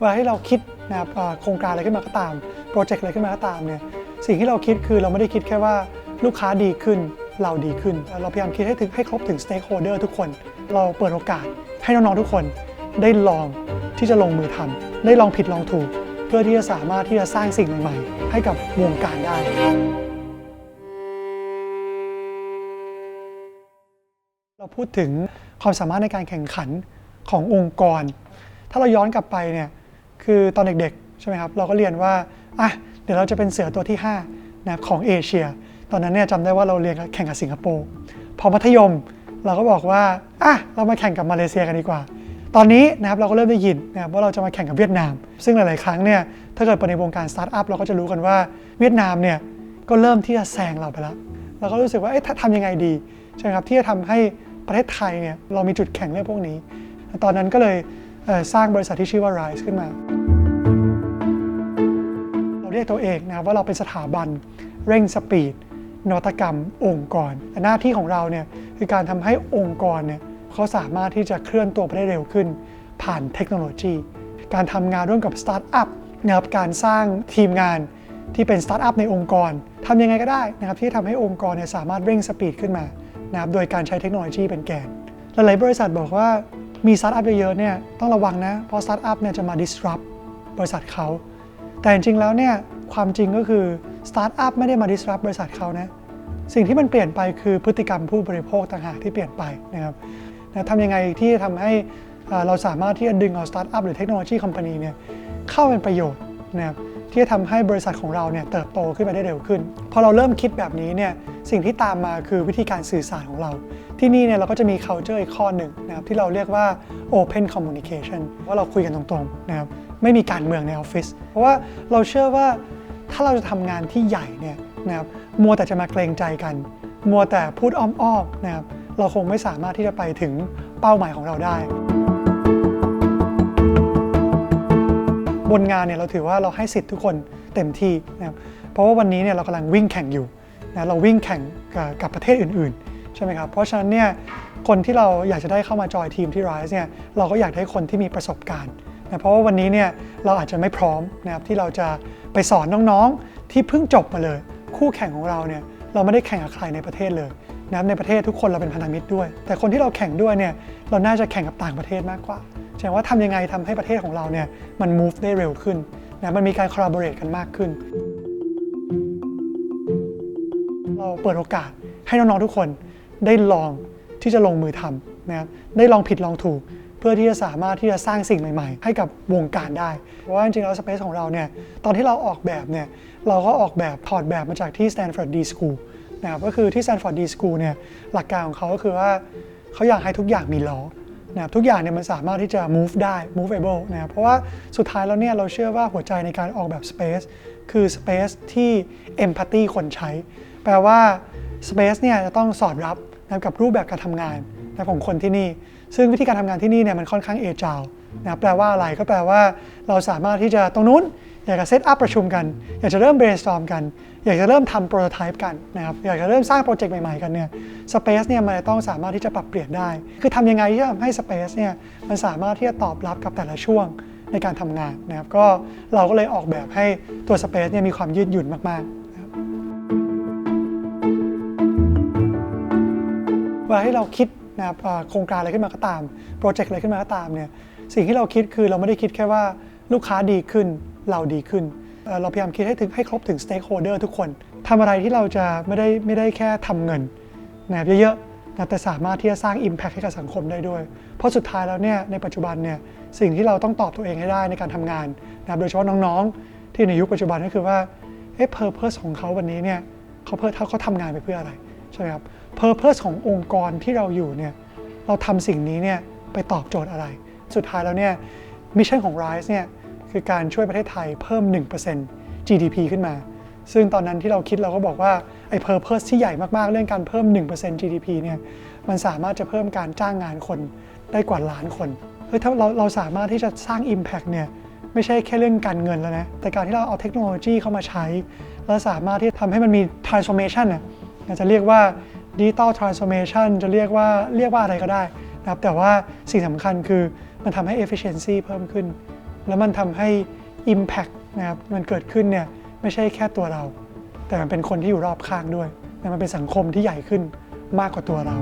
เวลาที่เราคิดนะครับโครงการอะไรขึ้นมาก็ตามโปรเจกต์อะไรขึ้นมาก็ตามเนี่ยสิ่งที่เราคิดคือเราไม่ได้คิดแค่ว่าลูกค้าดีขึ้นเราดีขึ้น เราพยายามคิดให้ถึงให้ครบถึงสเต็กโฮเดอร์ทุกคน เราเปิดโอกาสให้น้องๆทุกคนได้ลองที่จะลงมือทำได้ลองผิดลองถูก เพื่อที่จะสามารถที่จะสร้างสิ่งใหม่ๆ ให้กับวงการได้เราพูดถึงความสามารถในการแข่งขันขององค์กร ถ้าเราย้อนกลับไปเนี่ย คือตอนเด็กๆใช่ไหมครับเราก็เรียนว่าอะเดี๋ยวเราจะเป็นเสือตัวที่5นะของเอเชีย ตอนนั้นเนี่ยจำได้ว่าเราเรียนแข่งกับสิงคโปร์พอมัธยมเราก็บอกว่าอะเรามาแข่งกับมาเลเซียกันดีกว่า ตอนนี้นะครับเราก็เริ่มได้ยินนะครับว่าเราจะมาแข่งกับเวียดนาม ซึ่งหลาย ๆ ครั้งเนี่ยถ้าเกิดไปในวงการสตาร์ทอัพเราก็จะรู้กันว่าเวียดนามเนี่ยก็เริ่มที่จะแซงเราไปแล้วเราก็รู้สึกว่าเอ๊ะทำยังไงดีใช่ไหมครับที่จะทำให้ประเทศไทยเนี่ยเรามีจุดแข็งเรื่องพวกนี้ ตอนนั้นก็เลย สร้างบริษัทที่ชื่อว่า Rise ขึ้นมา เราเรียกตัวเองนะครับว่าเราเป็นสถาบันเร่งสปีดนวัตกรรมองค์กรหน้าที่ของเราเนี่ยคือการทำให้องค์กรเนี่ยเขาสามารถที่จะเคลื่อนตัวไปได้เร็วขึ้น ผ่านเทคโนโลยี การทำงานร่วมกับสตาร์ทอัพนะครับการสร้างทีมงานที่เป็นสตาร์ทอัพในองค์กรทำยังไงก็ได้นะครับที่ทำให้องค์กรเนี่ยสามารถเร่งสปีดขึ้นมานะครับโดยการใช้เทคโนโลยีเป็นแกน หลายๆบริษัทบอกว่า มีสตาร์ทอัพเยอะๆเนี่ยต้องระวังนะ เพราะสตาร์ทอัพเนี่ยจะมา disrupt บริษัทเขา แต่จริงๆแล้วเนี่ยความจริงก็คือสตาร์ทอัพไม่ได้มา disrupt บริษัทเขานะ สิ่งที่มันเปลี่ยนไปคือพฤติกรรมผู้บริโภคต่างหากที่เปลี่ยนไปนะครับนะทำยังไงที่จะทำให้เอ่อเราสามารถที่จะดึงเอาสตาร์ทอัพหรือเทคโนโลยีคอมพานีเนี่ยเข้าเป็นประโยชน์นะครับ ที่จะทำให้บริษัทของเราเนี่ยเติบโตขึ้นไปได้เร็วขึ้น พอเราเริ่มคิดแบบนี้เนี่ยสิ่งที่ตามมาคือวิธีการสื่อสารของเรา ที่นี่เนี่ยเราก็จะมี culture อีกข้อหนึ่งนะครับที่เราเรียกว่า open communication ว่าเราคุยกันตรงๆนะครับไม่มีการเมืองในออฟฟิศเพราะว่าเราเชื่อว่าถ้าเราจะทำงานที่ใหญ่เนี่ยนะครับมัวแต่จะมาเกรงใจกัน มัวแต่พูดอ้อมๆนะครับเราคงไม่สามารถที่จะไปถึงเป้าหมายของเราได้ บนงานเนี่ยเราถือว่าเราให้สิทธิ์ทุกคนเต็มที่นะครับเพราะว่าวันนี้เนี่ยเรากำลังวิ่งแข่งอยู่นะเราวิ่งแข่งกับกับประเทศอื่นๆใช่ไหมครับเพราะฉะนั้นเนี่ยคนที่เราอยากจะได้เข้ามาจอยทีมที่ Rise เนี่ยเราก็อยากได้คนที่มีประสบการณ์นะเพราะว่าวันนี้เนี่ยเราอาจจะไม่พร้อมนะครับที่เราจะไปสอนน้องๆที่เพิ่งจบมาเลย คู่แข่งของเราเนี่ยเราไม่ได้แข่งกับใครในประเทศเลย นะครับในประเทศทุกคนเราเป็นพันธมิตรด้วย แต่คนที่เราแข่งด้วยเนี่ยเราน่าจะแข่งกับต่างประเทศมากกว่าแสดงว่าทำยังไงทำให้ประเทศของเราเนี่ยมัน move ได้เร็วขึ้นนะมันมีการ collaborate กันมากขึ้น เราเปิดโอกาสให้น้องๆทุกคนได้ลองที่จะลงมือทำนะครับได้ลองผิดลองถูกเพื่อที่จะสามารถที่จะสร้างสิ่งใหม่ๆ ให้กับวงการได้ เพราะว่าจริงๆแล้วสเปซของเราเนี่ยตอนที่เราออกแบบเนี่ยเราก็ออกแบบถอดแบบมาจากที่ Stanford D School นะครับก็คือที่ Stanford D School เนี่ยหลักการของเขาก็คือว่าเขาอยากให้ทุกอย่างมีล้อนะครับทุกอย่างเนี่ยมันสามารถที่จะ move ได้ moveable นะครับเพราะว่าสุดท้ายแล้วเนี่ยเราเชื่อว่าหัวใจในการออกแบบ space คือ space ที่ empathy คนใช้ แปลว่า Space เนี่ยจะต้องสอดรับนะครับกับรูปแบบการทำงานนะของคนที่นี่ ซึ่งวิธีการทำงานที่นี่เนี่ยมันค่อนข้างเอจาวนะครับแปลว่าอะไรก็แปลว่าเราสามารถที่จะตรงนู้น อยากจะเซตอัพประชุมกัน อยากจะเริ่ม brainstorm กัน อยากจะเริ่มทำโปรโตไทป์กันนะครับ อยากจะเริ่มสร้างโปรเจกต์ใหม่ๆกันเนี่ย Space เนี่ยมันจะต้องสามารถที่จะปรับเปลี่ยนได้ คือทำยังไงที่จะทำให้ Space เนี่ยมันสามารถที่จะตอบรับกับแต่ละช่วงในการทำงานนะครับ ก็เราก็เลยออกแบบให้ตัว Space เนี่ยมีความยืดหยุ่นมากๆเวลาที่เราคิดนะครับโครงการอะไรขึ้นมาก็ตาม โปรเจกต์อะไรขึ้นมาก็ตามเนี่ยสิ่งที่เราคิดคือเราไม่ได้คิดแค่ว่าลูกค้าดีขึ้น เราดีขึ้น เราพยายามคิดให้ถึงให้ครบถึงสเต็กโฮเดอร์ทุกคนทำอะไรที่เราจะไม่ได้ไม่ได้แค่ทำเงินนะครับเยอะๆนะแต่สามารถที่จะสร้าง Impact ให้กับสังคมได้ด้วย เพราะสุดท้ายแล้วเนี่ยในปัจจุบันเนี่ยสิ่งที่เราต้องตอบตัวเองให้ได้ในการทำงานนะครับโดยเฉพาะน้องๆ ที่ในยุคปัจจุบันก็คือว่าเอ๊ะ purpose ของเขาวันนี้เนี่ยเขาเพื่อเขาทำงานไปเพื่ออะไรใช่ไหมครับ purpose ขององค์กรที่เราอยู่เนี่ยเราทำสิ่งนี้เนี่ยไปตอบโจทย์อะไร สุดท้ายแล้วเนี่ยมิชชั่นของ Rise เนี่ย คือการช่วยประเทศไทยเพิ่ม 1% GDP ขึ้นมา ซึ่งตอนนั้นที่เราคิดเราก็บอกว่าไอ้ purpose ที่ใหญ่มากๆ เรื่องการเพิ่ม 1% GDP เนี่ยมันสามารถจะเพิ่มการจ้างงานคนได้กว่าล้านคนเฮ้ยถ้าเราเราสามารถที่จะสร้าง Impact เนี่ยไม่ใช่แค่เรื่องการเงินแล้วนะ แต่การที่เราเอาเทคโนโลยีเข้ามาใช้ แล้วสามารถที่ทำให้มันมี transformation น่ะจจะเรียกว่า digital transformation จะเรียกว่าเรียกว่าอะไรก็ได้นะครับแต่ว่าสิ่งสำคัญคือมันทำให้ efficiency เพิ่มขึ้น แล้วมันทำให้ Impact นะครับมันเกิดขึ้นเนี่ยไม่ใช่แค่ตัวเรา แต่มันเป็นคนที่อยู่รอบข้างด้วยนะมันเป็นสังคมที่ใหญ่ขึ้นมากกว่าตัวเรา